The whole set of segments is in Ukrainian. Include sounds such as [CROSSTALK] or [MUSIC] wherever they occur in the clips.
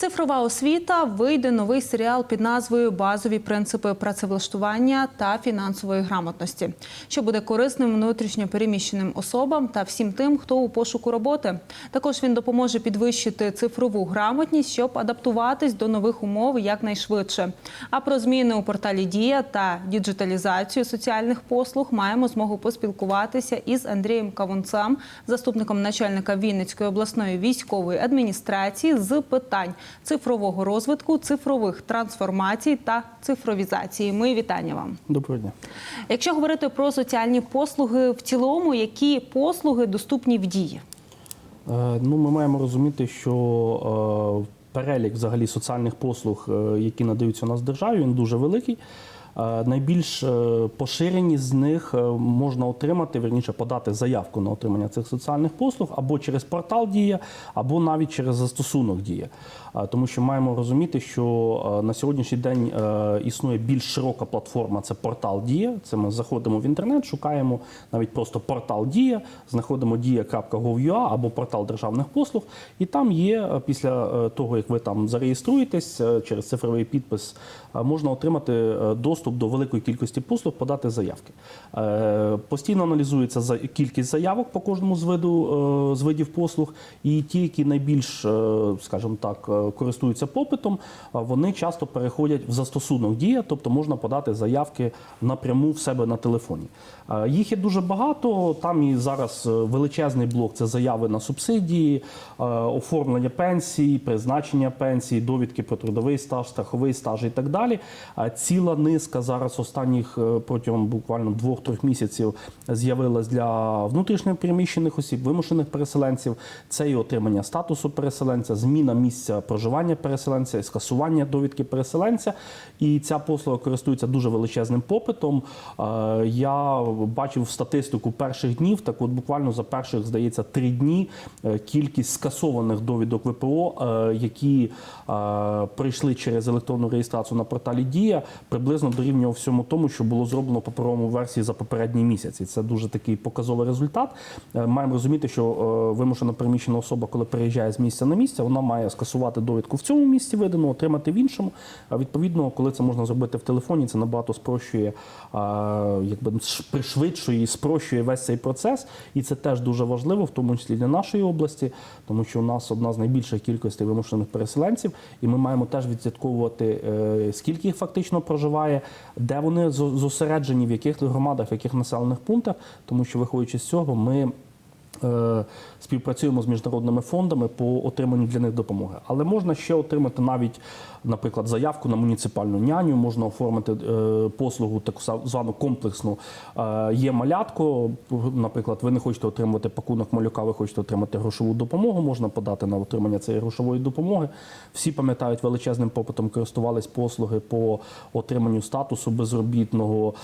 Цифрова освіта вийде новий серіал під назвою Базові принципи працевлаштування та фінансової грамотності, що буде корисним внутрішньо переміщеним особам та всім тим, хто у пошуку роботи. Також він допоможе підвищити цифрову грамотність, щоб адаптуватись до нових умов якнайшвидше. А про зміни у порталі Дія та діджиталізацію соціальних послуг маємо змогу поспілкуватися із Андрієм Кавунцем, заступником начальника Вінницької обласної військової адміністрації, з питань цифрового розвитку, цифрових трансформацій та цифровізації. Ми вітання вам. Доброго дня. Якщо говорити про соціальні послуги в цілому, які послуги доступні в дії? Е, Ну, ми маємо розуміти, що е, перелік взагалі соціальних послуг, е, які надаються у нас в державі, він дуже великий. Е, Найбільш е, поширені з них е, можна отримати, верніше подати заявку на отримання цих соціальних послуг або через портал Дія, або навіть через застосунок Дія. Тому що маємо розуміти, що на сьогоднішній день існує більш широка платформа це портал Дія. Це ми заходимо в інтернет, шукаємо навіть просто портал Дія, знаходимо дія.gov.ua або портал державних послуг, і там є після того, як ви там зареєструєтесь через цифровий підпис, можна отримати е, доступ до великої кількості послуг, подати заявки. Е, Постійно аналізується кількість заявок по кожному з виду е, з видів послуг, і ті, які найбільш, е, скажімо так, користуються попитом, вони часто переходять в застосунок дія, тобто можна подати заявки напряму в себе на телефоні. Їх є дуже багато. Там і зараз величезний блок це заяви на субсидії, оформлення пенсій, призначення пенсій, довідки про трудовий стаж, страховий стаж і так далі. Ціла низка зараз останніх е, протягом буквально двох-трьох місяців з'явилась для внутрішньо переміщених осіб, вимушених переселенців. Це і отримання статусу переселенця, зміна місця проживання переселенця, і скасування довідки переселенця. І ця послуга користується дуже величезним попитом. Е, Я бачив статистику перших днів. Так, от буквально за перших, здається, три дні е, кількість скасованих довідок ВПО, які прийшли через електронну реєстрацію на порталі Дія, приблизно дорівнював всьому тому, що було зроблено в паперовому версії за попередній місяць. І це дуже такий показовий результат. Е, Маємо розуміти, що е, вимушено переміщена особа, коли переїжджає з місця на місце, вона має скасувати довідку в цьому місці видану, отримати в іншому. А відповідно, коли це можна зробити в телефоні, це набагато спрощує, е, якби пришвидшує і спрощує весь цей процес. І це теж дуже важливо, в тому числі для нашої області, тому що у нас одна з найбільших кількостей вимушених переселенців, і ми маємо теж відслідковувати, скільки їх фактично проживає, де вони зосереджені, в яких громадах, в яких населених пунктах, тому що, виходячи з цього, ми. Е, Співпрацюємо з міжнародними фондами по отриманню для них допомоги, але можна ще отримати навіть, наприклад, заявку на муніципальну няню, можна оформити е, послугу таку звану комплексну. Е, Є малятко, наприклад, ви не хочете отримувати пакунок малюка, ви хочете отримати грошову допомогу. Можна подати на отримання цієї грошової допомоги. Всі пам'ятають, величезним попитом користувались послуги по отриманню статусу безробітного,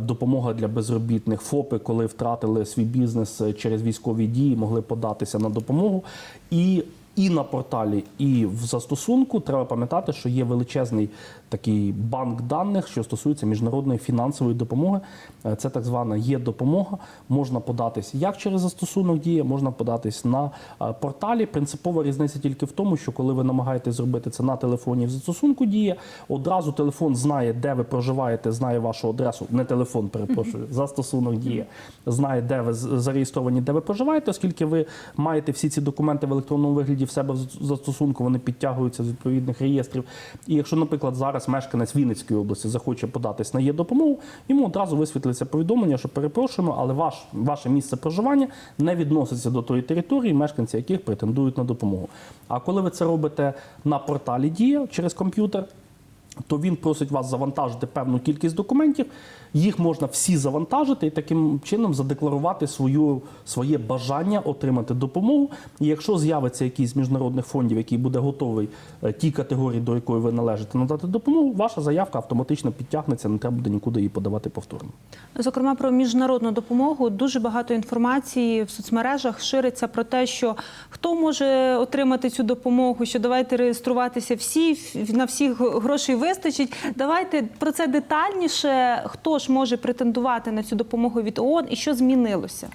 допомога для безробітних ФОПи, коли втратили свій бізнес через військові дії, могли податися на допомогу. І і на порталі, і в застосунку треба пам'ятати, що є величезний такий банк даних, що стосується міжнародної фінансової допомоги. Е, Це так звана є допомога. Можна податись як через застосунок дія, можна податись на е, порталі. Принципова різниця тільки в тому, що коли ви намагаєтесь зробити це на телефоні в застосунку дія, одразу телефон знає, де ви проживаєте, знає вашу адресу. Не телефон, перепрошую, застосунок дія знає, де ви зареєстровані, де ви проживаєте, оскільки ви маєте всі ці документи в електронному вигляді в себе в застосунку, вони підтягуються з відповідних реєстрів. І якщо, наприклад, зараз мешканець Вінницької області захоче податись на є допомогу, йому одразу висвітлиться повідомлення, що перепрошуємо, але ваш, ваше місце проживання не відноситься до тої території, мешканці яких претендують на допомогу. А коли ви це робите на порталі Дія через комп'ютер, то він просить вас завантажити певну кількість документів. Їх можна всі завантажити і таким чином задекларувати свою, своє бажання отримати допомогу. І якщо з'явиться якийсь міжнародних фондів, який буде готовий е, тій категорії, до якої ви належите, надати допомогу, ваша заявка автоматично підтягнеться, не треба буде нікуди її подавати повторно. Зокрема, про міжнародну допомогу дуже багато інформації в соцмережах шириться про те, що хто може отримати цю допомогу, що давайте реєструватися всі, на всіх грошей вистачить. Давайте про це детальніше. Хто ж може претендувати на цю допомогу від ООН і що змінилося?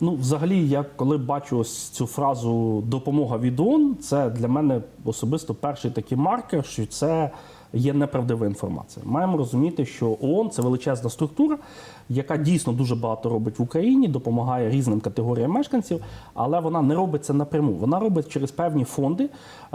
Ну, взагалі, я коли бачу ось цю фразу допомога від ООН, це для мене особисто перший такий маркер, що це є неправдива інформація. Маємо розуміти, що ООН це величезна структура, яка дійсно дуже багато робить в Україні, допомагає різним категоріям мешканців, але вона не робить це напряму. Вона робить через певні фонди.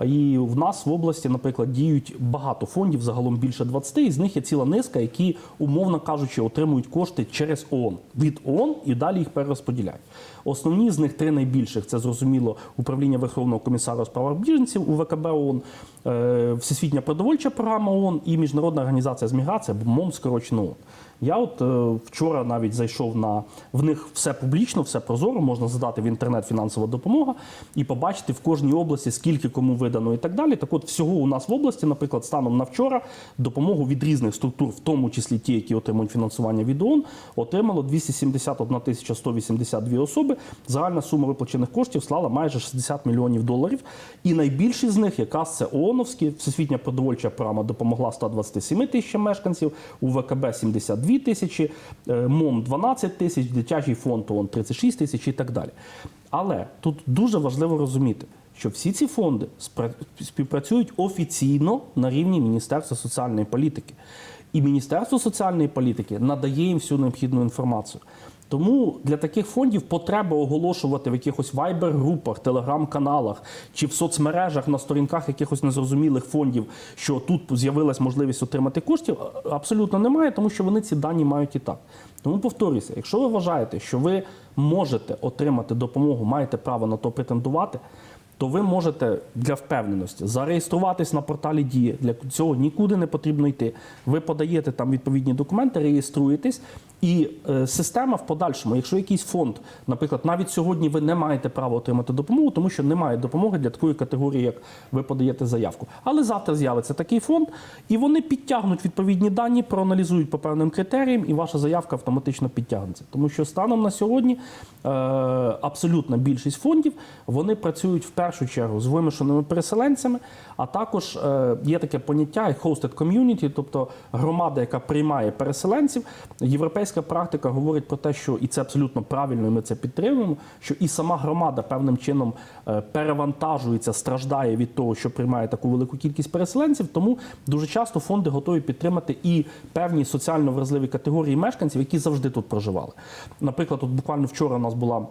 І в нас в області, наприклад, діють багато фондів, загалом більше 20, і з них є ціла низка, які, умовно кажучи, отримують кошти через ООН від ООН і далі їх перерозподіляють. Основні з них три найбільших це зрозуміло управління Верховного комісара у справах біженців у ВКБ ООН, е, Всесвітня продовольча програма ООН і Міжнародна організація з міграції, МОМ скорочено ООН. Я от е, вчора навіть зайшов на в них все публічно, все прозоро, можна задати в інтернет фінансова допомога і побачити в кожній області, скільки кому видано і так далі. Так от всього у нас в області, наприклад, станом на вчора допомогу від різних структур, в тому числі ті, які отримують фінансування від ООН, отримало 271 тисяча 182 особи. Загальна сума виплачених коштів склала майже 60 мільйонів доларів. І найбільші з них якраз це ООНовські, Всесвітня продовольча програма допомогла 127 тисячам мешканців, у ВКБ 72 тисячі, е, МОМ 12 тисяч, дитячий фонд ООН 36 тисяч і так далі. Але тут дуже важливо розуміти, що всі ці фонди співпрацюють офіційно на рівні Міністерства соціальної політики. І Міністерство соціальної політики надає їм всю необхідну інформацію. Тому для таких фондів потреба оголошувати в якихось вайбер-групах, телеграм-каналах чи в соцмережах на сторінках якихось незрозумілих фондів, що тут з'явилась можливість отримати коштів, абсолютно немає, тому що вони ці дані мають і так. Тому повторюся, якщо ви вважаєте, що ви можете отримати допомогу, маєте право на то претендувати, то ви можете для впевненості зареєструватись на порталі Дія. Для цього нікуди не потрібно йти. Ви подаєте там відповідні документи, реєструєтесь, і е, система в подальшому, якщо якийсь фонд, наприклад, навіть сьогодні ви не маєте права отримати допомогу, тому що немає допомоги для такої категорії, як ви подаєте заявку. Але завтра з'явиться такий фонд, і вони підтягнуть відповідні дані, проаналізують по певним критеріям, і ваша заявка автоматично підтягнеться. Тому що станом на сьогодні е, абсолютна більшість фондів вони працюють в першу чергу з вимушеними переселенцями, а також е, є таке поняття hosted community, тобто громада, яка приймає переселенців. Європейська практика говорить про те, що і це абсолютно правильно, і ми це підтримуємо. Що і сама громада певним чином е, перевантажується, страждає від того, що приймає таку велику кількість переселенців. Тому дуже часто фонди готові підтримати і певні соціально вразливі категорії мешканців, які завжди тут проживали. Наприклад, от буквально вчора у нас була.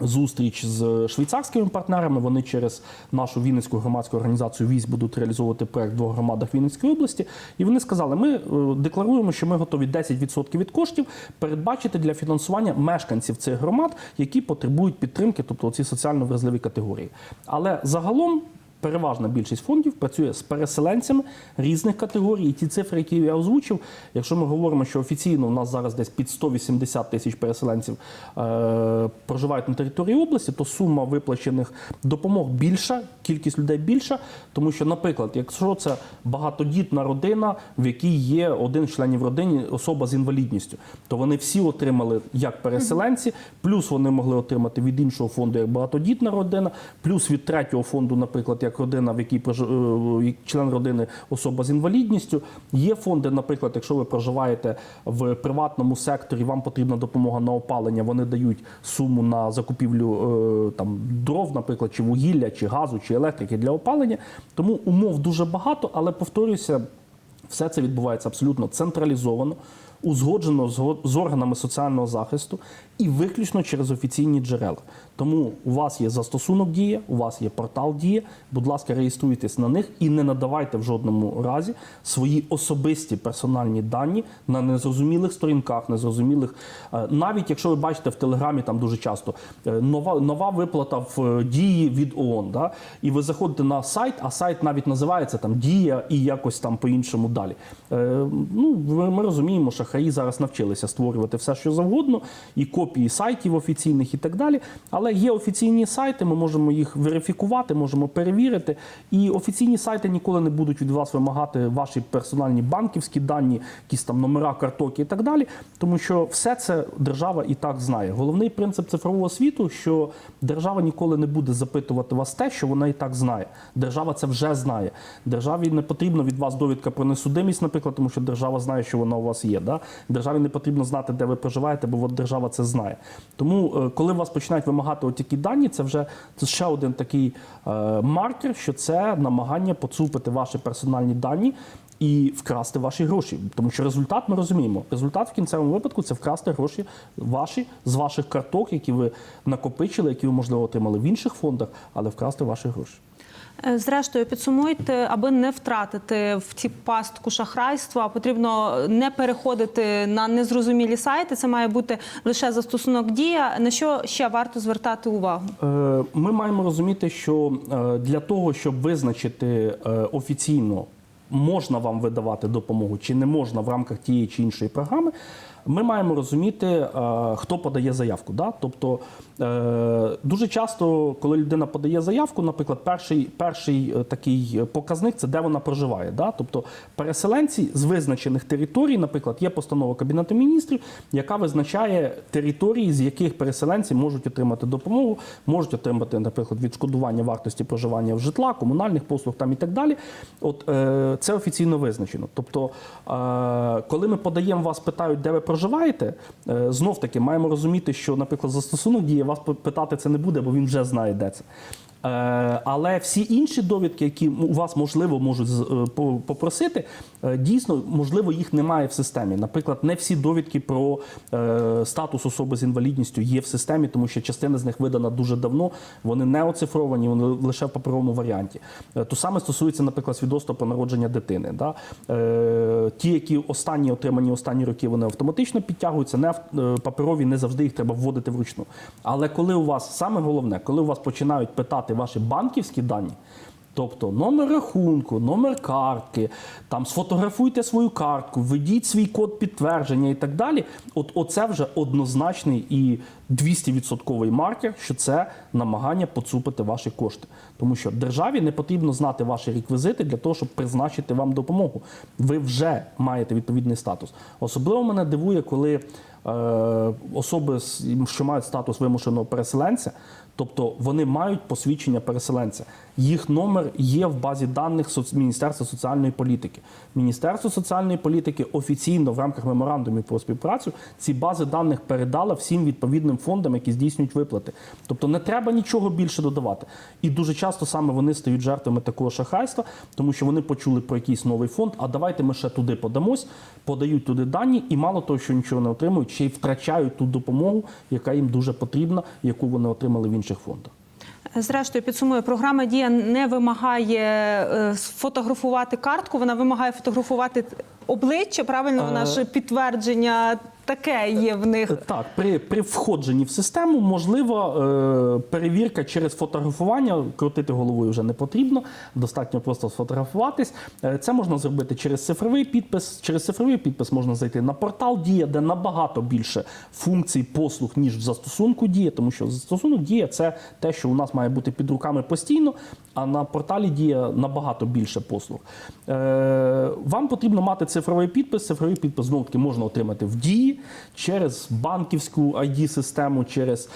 Зустріч з швейцарськими партнерами. Вони через нашу Вінницьку громадську організацію ВІЗ будуть реалізовувати проект в двох громадах Вінницької області. І вони сказали: ми е, декларуємо, що ми готові 10% від коштів передбачити для фінансування мешканців цих громад, які потребують підтримки, тобто ці соціально вразливі категорії. Але загалом. Переважна більшість фондів працює з переселенцями різних категорій. І ті цифри, які я озвучив, якщо ми говоримо, що офіційно у нас зараз десь під 180 тисяч переселенців е, проживають на території області, то сума виплачених допомог більша, кількість людей більша. Тому що, наприклад, якщо це багатодітна родина, в якій є один членів родини, особа з інвалідністю, то вони всі отримали як переселенці, плюс вони могли отримати від іншого фонду як багатодітна родина, плюс від третього фонду, наприклад, як родина, в якій е, член родини особа з інвалідністю. Є фонди, наприклад, якщо ви проживаєте в приватному секторі, вам потрібна допомога на опалення, вони дають суму на закупівлю е, там дров, наприклад, чи вугілля, чи газу, чи електрики для опалення. Тому умов дуже багато, але повторюся, все це відбувається абсолютно централізовано, узгоджено з органами соціального захисту і виключно через офіційні джерела. Тому у вас є застосунок дія, у вас є портал дія. Будь ласка, реєструйтесь на них і не надавайте в жодному разі свої особисті персональні дані на незрозумілих сторінках, незрозумілих. е, Навіть якщо ви бачите в телеграмі там дуже часто е, нова, нова виплата в дії від ООН, да? і ви заходите на сайт, а сайт навіть називається там Дія і якось там по-іншому далі. Е, ну, ми розуміємо, що шахраї зараз навчилися створювати все, що завгодно, і копії сайтів офіційних і так далі. Але є офіційні сайти, ми можемо їх верифікувати, можемо перевірити. І офіційні сайти ніколи не будуть від вас вимагати ваші персональні банківські дані, якісь там номера, карток і так далі. Тому що все це держава і так знає. Головний принцип цифрового світу, що держава ніколи не буде запитувати вас те, що вона і так знає. Держава це вже знає. Державі не потрібно від вас довідка про несудимість, наприклад, тому що держава знає, що вона у вас є. Да? Державі не потрібно знати, де ви проживаєте, бо от держава це знає. Тому, е, коли вас починають вимагати от такі дані, це вже це ще один такий е, маркер, що це намагання поцупити ваші персональні дані. І вкрасти ваші гроші, тому що результат ми розуміємо. Результат в кінцевому випадку це вкрасти гроші ваші з ваших карток, які ви накопичили, які ви можливо отримали в інших фондах, але вкрасти ваші гроші. Е, Зрештою, підсумуйте, аби не втратити в ці пастку шахрайства, потрібно не переходити на незрозумілі сайти. Це має бути лише застосунок дія. На що ще варто звертати увагу? Е, Ми маємо розуміти, що е, для того, щоб визначити офіційно, можна вам видавати допомогу чи не можна в рамках тієї чи іншої програми, ми маємо розуміти, е, хто подає заявку. Да? Тобто е, дуже часто, коли людина подає заявку, наприклад, перший, перший е, такий показник це де вона проживає. Да? Тобто переселенці з визначених територій, наприклад, є постанова Кабінету міністрів, яка визначає території, з яких переселенці можуть отримати допомогу, можуть отримати, наприклад, відшкодування вартості проживання в житла, комунальних послуг там і так далі. От це офіційно визначено. Тобто, коли ми подаємо вас, питають, де ви проживаєте, е, знов таки маємо розуміти, що, наприклад, застосунок дії вас питати це не буде, бо він вже знає, де це. Е, Але всі інші довідки, які у вас можливо можуть е, по- попросити, е, дійсно можливо їх немає в системі. Наприклад, не всі довідки про статус особи з інвалідністю є в системі, тому що частина з них видана дуже давно. Вони не оцифровані, вони лише в паперовому варіанті. То саме стосується, наприклад, свідоцтва про народження дитини. Да? Ті, які останні отримані останні роки, вони автоматично підтягуються. Не паперові не завжди їх треба вводити вручну. Але коли у вас саме головне, коли у вас починають питати ваші банківські дані. Тобто номер рахунку, номер картки, там сфотографуйте свою картку, введіть свій код підтвердження і так далі. От оце вже однозначний і 200% маркер, що це намагання поцупити ваші кошти. Тому що державі не потрібно знати ваші реквізити для того, щоб призначити вам допомогу. Ви вже маєте відповідний статус. Особливо мене дивує, коли особи, з- що мають статус вимушеного переселенця, тобто вони мають посвідчення переселенця. Їх номер є в базі даних Міністерства соціальної політики. Міністерство соціальної політики офіційно в рамках меморандумів про співпрацю ці бази даних передало всім відповідним фондам, які здійснюють виплати. Тобто не треба нічого більше додавати. І дуже часто саме вони стають жертвами такого шахрайства, тому що вони почули про якийсь новий фонд. А давайте ми ще туди подамось, подають туди дані, і мало того, що нічого не отримують, ще й втрачають ту допомогу, яка їм дуже потрібна, яку вони отримали в інших фондах. Зрештою, підсумую, програма Дія не вимагає фотографувати сфотографувати картку, вона вимагає фотографувати обличчя. Правильно, вона Е. ж підтвердження таке є в них. Так, при, при входженні в систему можлива е, перевірка через фотографування. Крутити головою вже не потрібно, достатньо просто сфотографуватись. Е, це можна зробити через цифровий підпис. Через цифровий підпис можна зайти на портал Дія, де набагато більше функцій, послуг, ніж в застосунку Дія, тому що застосунок Дія це те, що у нас має бути під руками постійно, а на порталі Дія набагато більше послуг. Е, вам потрібно мати цифровий підпис. Цифровий підпис знову таки можна отримати в дії через банківську ID-систему, через, е,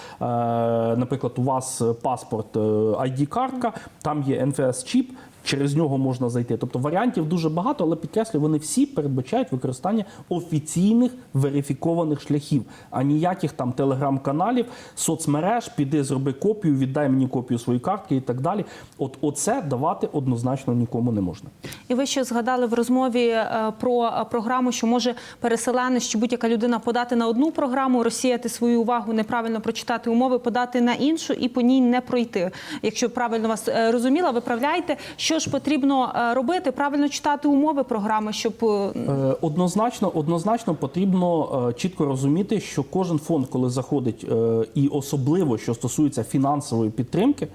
наприклад, у вас паспорт е, ID-картка, там є NFS-чіп. Через нього можна зайти. Тобто варіантів дуже багато, але підкреслюю, вони всі передбачають використання офіційних верифікованих шляхів, а ніяких там телеграм-каналів, соцмереж, піди, зроби копію, віддай мені копію своєї картки і так далі. От оце давати однозначно нікому не можна. І ви ще згадали в розмові е, про програму, що може переселенець чи будь-яка людина подати на одну програму, розсіяти свою увагу, неправильно прочитати умови, подати на іншу і по ній не пройти. Якщо правильно вас е, розуміла, виправляйте, що ж потрібно е, робити, правильно читати умови програми, щоб е, Е, Однозначно, однозначно потрібно чітко розуміти, що кожен фонд, коли заходить, і особливо що стосується фінансової підтримки,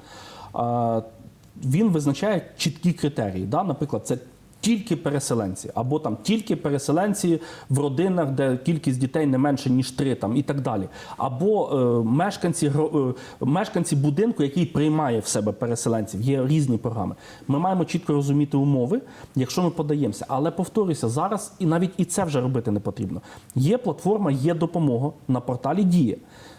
він визначає чіткі критерії. Да? Наприклад, це тільки переселенці, або там тільки переселенці в родинах, де кількість дітей не менше ніж три, там і так далі, або е, мешканці е, мешканці будинку, який приймає в себе переселенців. Є різні програми. Ми маємо чітко розуміти умови, якщо ми подаємося. Але повторюся, зараз і навіть і це вже робити не потрібно. Є платформа, є допомога на порталі Дія.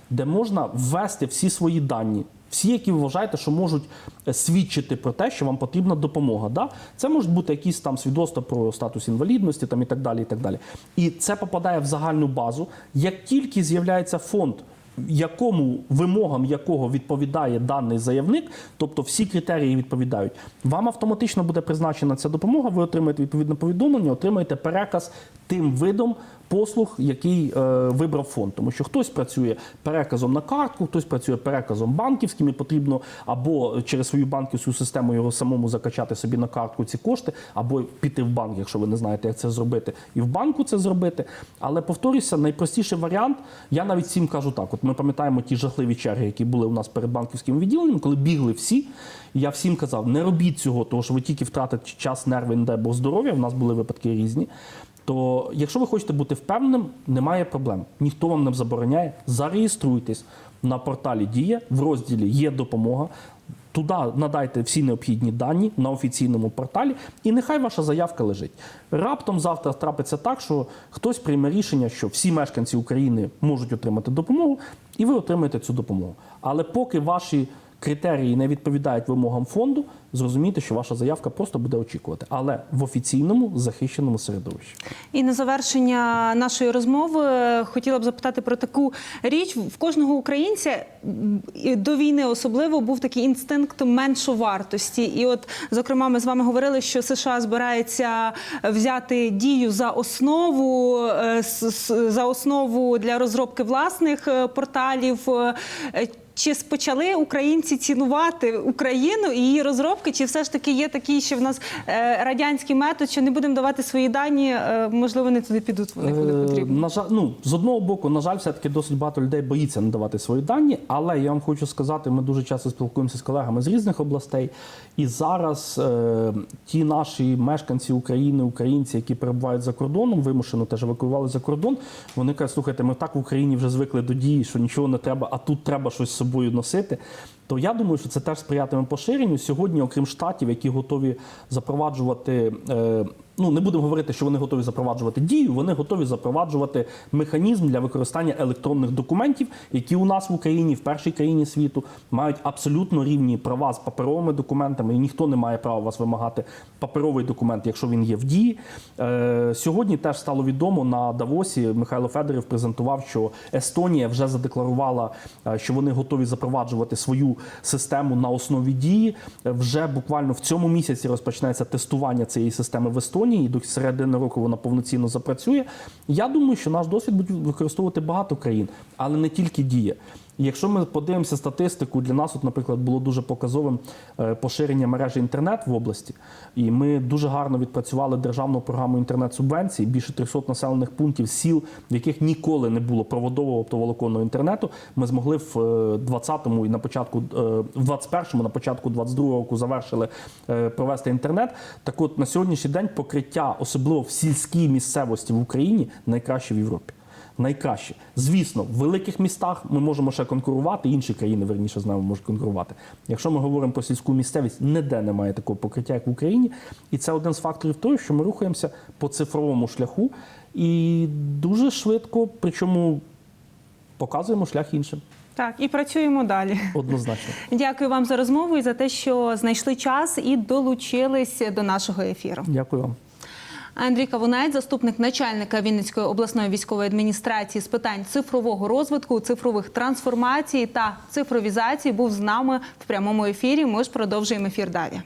Де можна ввести всі свої дані Всі, які ви вважаєте, що можуть е, свідчити про те, що вам потрібна допомога. Да? Це можуть бути якісь там свідоцтва про статус інвалідності там, і так далі. І так далі. І це попадає в загальну базу. Як тільки з'являється фонд, якому вимогам якого відповідає даний заявник, тобто всі критерії відповідають, вам автоматично буде призначена ця допомога. Ви отримаєте відповідне повідомлення, отримаєте переказ тим видом послуг, який е, вибрав фонд. Тому що хтось працює переказом на картку, хтось працює переказом банківським, і потрібно або через свою банківську систему його самому закачати собі на картку ці кошти, або піти в банк, якщо ви не знаєте, як це зробити, і в банку це зробити. Але повторюся, найпростіший варіант. Я навіть всім кажу так: от ми пам'ятаємо ті жахливі черги, які були у нас перед банківським відділенням, коли бігли всі. Я всім казав, не робіть цього, тому що ви тільки втратите час, нерви, не дай Бог здоров'я. У нас були випадки різні. То, якщо ви хочете бути впевненим, немає проблем. Ніхто вам не забороняє. Зареєструйтесь на порталі Дія в розділі Є допомога. Туди надайте всі необхідні дані на офіційному порталі, і нехай ваша заявка лежить. Раптом завтра трапиться так, що хтось прийме рішення, що всі мешканці України можуть отримати допомогу, і ви отримаєте цю допомогу. Але поки ваші критерії не відповідають вимогам фонду, зрозумійте, що ваша заявка просто буде очікувати, але в офіційному захищеному середовищі. І на завершення нашої розмови е, хотіла б запитати про таку річ. В кожного українця до війни особливо був такий інстинкт меншовартості. І от, зокрема, ми з вами говорили, що США збирається взяти дію за основу е, за основу для розробки власних е, порталів. Чи почали українці цінувати Україну і її розробки? Чи все ж таки є такий, що в нас е, радянський метод, що не будемо давати свої дані? е, можливо, не туди підуть вони куди Е, потрібно. На жаль, ну з одного боку, на жаль, все-таки досить багато людей боїться надавати свої дані. Але я вам хочу сказати, ми дуже часто спілкуємося з колегами з різних областей. І зараз е, ті наші мешканці України, українці, які перебувають за кордоном, вимушено теж евакуювали за кордон. Вони кажуть, слухайте, ми так в Україні вже звикли до дії, що нічого не треба, а тут треба щось з собою носити. То я думаю, що це теж сприятиме поширенню. Сьогодні, окрім штатів, які готові запроваджувати. Е, Ну, не будемо говорити, що вони готові запроваджувати дію, вони готові запроваджувати механізм для використання електронних документів, які у нас в Україні, в першій країні світу, мають абсолютно рівні права з паперовими документами, і ніхто не має права вас вимагати паперовий документ, якщо він є в дії. Е, сьогодні теж стало відомо на Давосі. Михайло Федорів презентував, що Естонія вже задекларувала, е, що вони готові запроваджувати свою систему на основі дії. Е, Вже буквально в цьому місяці розпочнеться тестування цієї системи в Естонії. І до середини року вона повноцінно запрацює. Я думаю, що наш досвід будуть використовувати багато країн, але не тільки дія. Якщо ми подивимося статистику, для нас, от, наприклад, було дуже показовим е, поширення мережі інтернет в області, і ми дуже гарно відпрацювали державну програму інтернет-субвенцій, більше 300 населених пунктів, сіл, в яких ніколи не було проводового оптоволоконного інтернету. Ми змогли в е, 20-му і на початку е, в 21-му, на початку 22-го року завершили е, провести інтернет. Так от на сьогоднішній день покриття, особливо в сільській місцевості в Україні, найкраще в Європі найкраще. Звісно, в великих містах ми можемо ще конкурувати, інші країни верніше з нами можуть конкурувати. Якщо ми говоримо про сільську місцевість, ніде немає такого покриття, як в Україні. І це один з факторів того, що ми рухаємося по цифровому шляху і дуже швидко, причому показуємо шлях іншим. Так, і працюємо далі. Однозначно. [LAUGHS] Дякую вам за розмову і за те, що знайшли час і долучились до нашого ефіру. Дякую вам. Андрій Кавунець, заступник начальника Вінницької обласної військової адміністрації з питань цифрового розвитку, цифрових трансформацій та цифровізації, був з нами в прямому ефірі. Ми ж продовжуємо ефір далі.